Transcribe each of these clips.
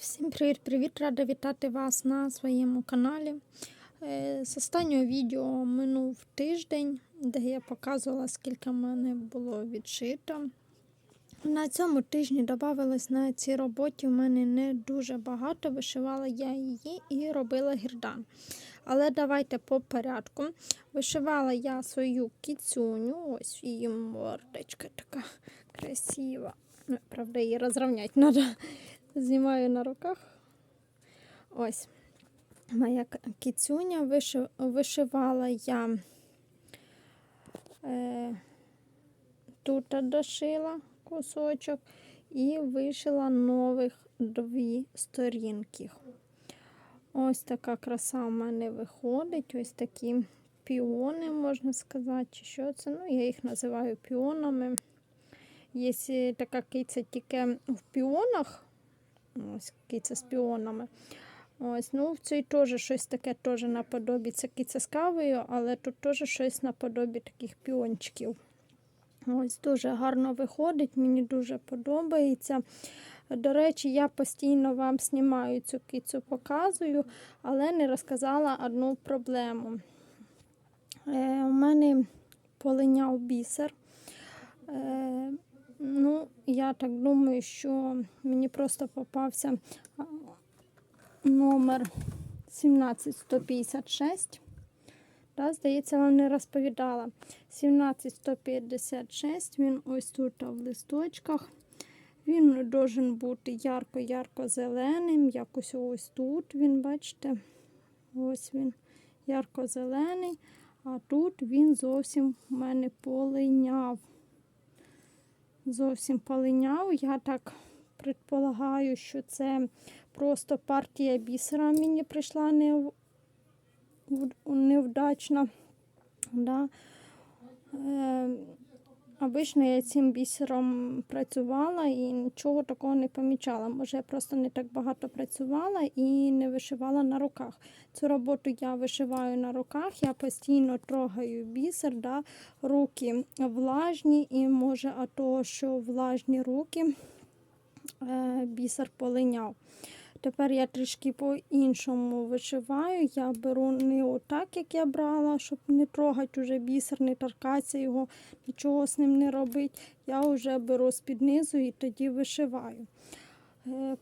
Всім привіт-привіт! Рада вітати вас на своєму каналі. Е, З останнього відео минув тиждень, де я показувала, скільки в мене було відшито. На цьому тижні додавалось на цій роботі в мене не дуже багато. Вишивала я її і робила гірдан. Але давайте по порядку. Вишивала я свою кіцюню, ось її мордочка така красива. Ну, Правда, її розрівняти треба. Знімаю на руках. Ось. Моя кіцюня вишивала я е, тут дошила кусочок і вишила нових дві сторінки. Ось така краса в мене виходить. Ось такі піони, можна сказати, чи що це. Ну, я їх називаю піонами. Є така киця тільки в піонах. Ось киця з піонами. Ось, ну в цій теж щось таке теж наподобі. Це киця з кавою, але тут теж щось наподобі таких піончиків. Ось дуже гарно виходить, мені дуже подобається. До речі, я постійно вам знімаю цю кицю, показую, але не розказала одну проблему. Е, у мене полиняв бісер. Е, так думаю, що мені просто попався номер 17156. Да, здається, вам не розповідала. 17156, він ось тут в листочках. Він должен бути ярко-ярко-зеленим. Якось ось тут він, бачите, ось він ярко-зелений, а тут він зовсім в мене полиняв. Зовсім полиняв. Я так предполагаю, що це просто партія бісера мені прийшла нев... невдачна. Да. Е, Обично я цим бісером працювала і нічого такого не помічала. Може, я просто не так багато працювала і не вишивала на руках. Цю роботу я вишиваю на руках, я постійно трогаю бісер, да, руки влажні, і може, а то, що влажні руки е, бісер полиняв. Тепер я трішки по-іншому вишиваю. Я беру не отак, як я брала, щоб не трогати уже бісер, не торкатися його, нічого з ним не робити. Я вже беру з-під низу і тоді вишиваю. Е,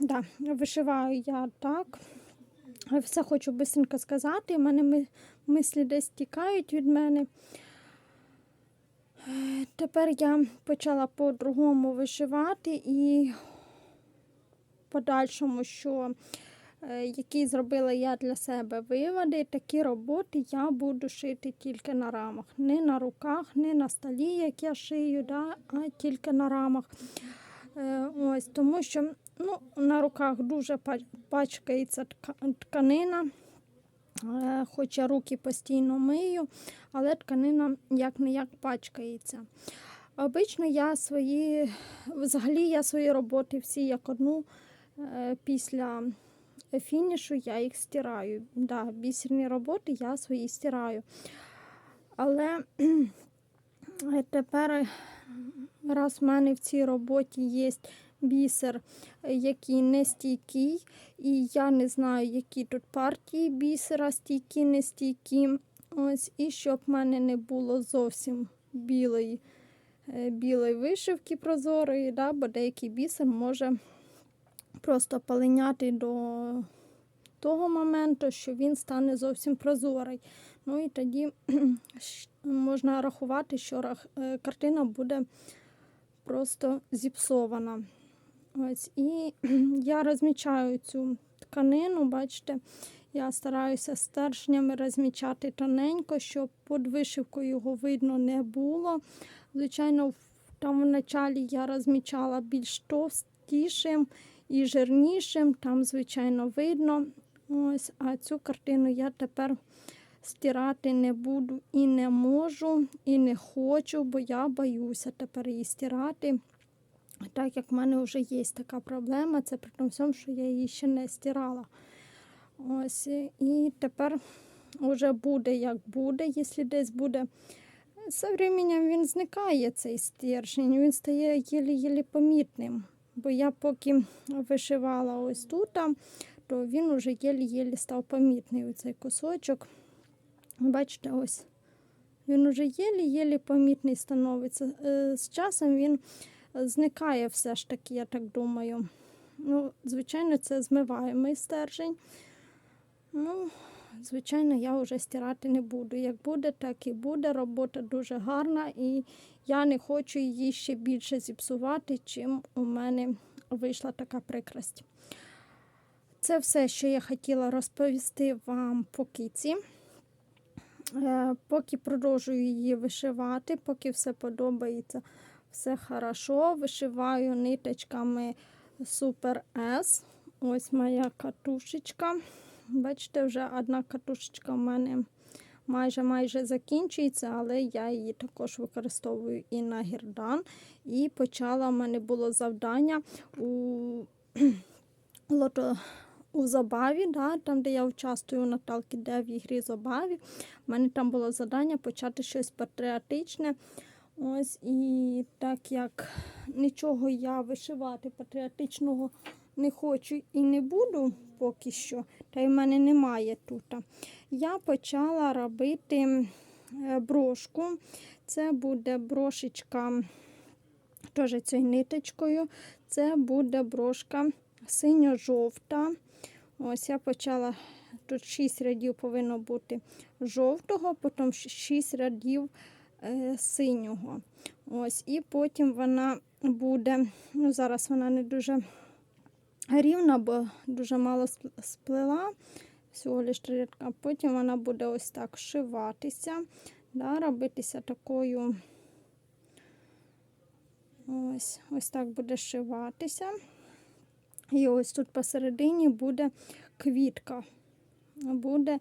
да, вишиваю я так. Все хочу бисенько сказати. У мене ми- мислі десь тікають від мене. Тепер я почала по-другому вишивати і подальшому, що е, які зробила я для себе виводи, такі роботи я буду шити тільки на рамах. Не на руках, не на столі, як я шию, да, а тільки на рамах. Е, Ось, тому що ну, на руках дуже пачкається тка- тканина. Е, Хоч я руки постійно мию, але тканина як не як пачкається. Обично я свої, взагалі я свої роботи всі як одну е, після фінішу я їх стираю. Да, бісерні роботи я свої стираю. Але тепер, раз в мене в цій роботі є бісер, е, який не стійкий, і я не знаю, які тут партії бісера, стійкі, не стійкі. Ось, і щоб в мене не було зовсім білої, е, білої вишивки прозорої, да, бо деякий бісер може просто полиняти до того моменту, що він стане зовсім прозорий. Ну і тоді можна рахувати, що е, картина буде просто зіпсована. Ось, і я розмічаю цю тканину, бачите, я стараюся стержнями розмічати тоненько, щоб під вишивкою його видно не було. Звичайно, там в началі я розмічала більш товстішим і жирнішим, там, звичайно, видно. Ось, а цю картину я тепер стирати не буду і не можу, і не хочу, бо я боюся тепер її стирати. Так як в мене вже є така проблема, це при тому всьому, що я її ще не стирала. Ось, і тепер вже буде як буде, якщо десь буде З временем він зникає, цей стержень, він стає єлі-єлі помітним. Бо я поки вишивала ось тут, то він уже єлі-єлі став помітний, оцей кусочок. Бачите, ось. Він уже єлі-єлі помітний становиться. Е, З часом він зникає все ж таки, я так думаю. Ну, звичайно, це змиваємий стержень. Ну, звичайно, я вже стирати не буду. Як буде, так і буде. Робота дуже гарна, і я не хочу її ще більше зіпсувати, чим у мене вийшла така прикрасть. Це все, що я хотіла розповісти вам по киці. Е, Поки продовжую її вишивати, поки все подобається, все хорошо. Вишиваю ниточками Super S. Ось моя катушечка. Бачите, вже одна катушечка в мене майже майже закінчується, але я її також використовую і на гірдан. І почала в мене було завдання у лото. У забаві, да, там, де я участвую у Наталки, де в ігрі забаві, в мене там було завдання почати щось патріотичне. Ось і так як нічого я вишивати патріотичного не хочу і не буду поки що, та й в мене немає тут. Я почала робити е, брошку. Це буде брошечка теж цією ниточкою. Це буде брошка синьо-жовта. Ось я почала, тут 6 рядів повинно бути жовтого, потім 6 рядів е, синього. Ось, І потім вона буде, ну зараз вона не дуже рівна, бо дуже мало сплела, всього лиш три рядка. Потім вона буде ось так шиватися, да, робитися такою. Ось, ось так буде шиватися. І ось тут посередині буде квітка. Буде,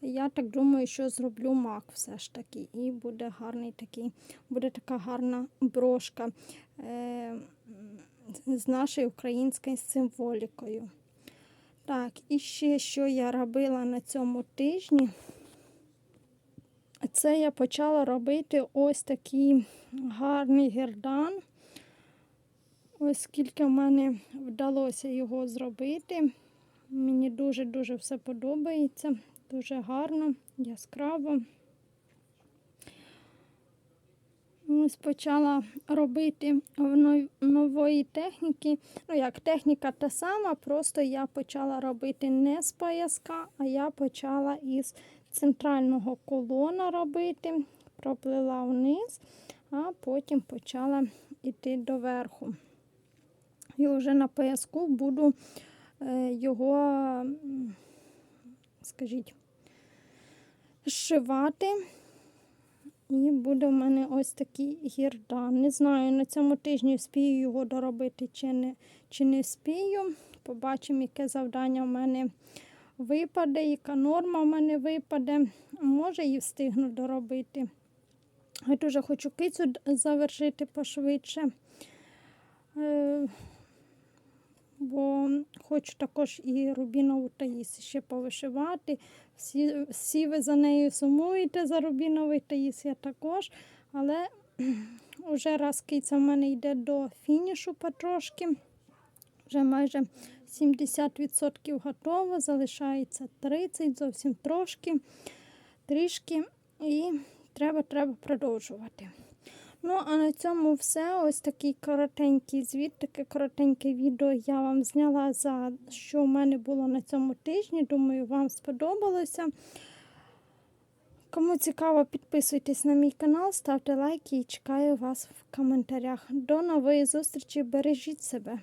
я так думаю, що зроблю мак все ж таки. І буде гарний такий, буде така гарна брошка е, з нашою українською символікою. Так, і ще що я робила на цьому тижні. Це я почала робити ось такий гарний гердан. Ось скільки в мене вдалося його зробити. Мені дуже-дуже все подобається. Дуже гарно, яскраво. Ось почала робити в нової техніки. Ну, як техніка та сама, просто я почала робити не з пояска, а я почала із центрального колона робити, проплила вниз, а потім почала йти доверху. І вже на пояску буду е, його, скажіть, зшивати. І буде в мене ось такий гірдан. Не знаю, на цьому тижні вспію його доробити чи не, чи не вспію. Побачимо, яке завдання в мене випаде, яка норма в мене випаде. Може і встигну доробити. Я дуже хочу кицю завершити пошвидше. Бо хочу також і Рубінову Таїс ще повишивати. Всі, всі ви за нею сумуєте за Рубіновий Таїс, я також. Але вже раз киця в мене йде до фінішу потрошки. Вже майже 70% готово, залишається 30, зовсім трошки, трішки. І треба, треба продовжувати. Ну, а на цьому все. Ось такий коротенький звіт, таке коротеньке відео я вам зняла за що в мене було на цьому тижні. Думаю, вам сподобалося. Кому цікаво, підписуйтесь на мій канал, ставте лайки і чекаю вас в коментарях. До нової зустрічі, бережіть себе!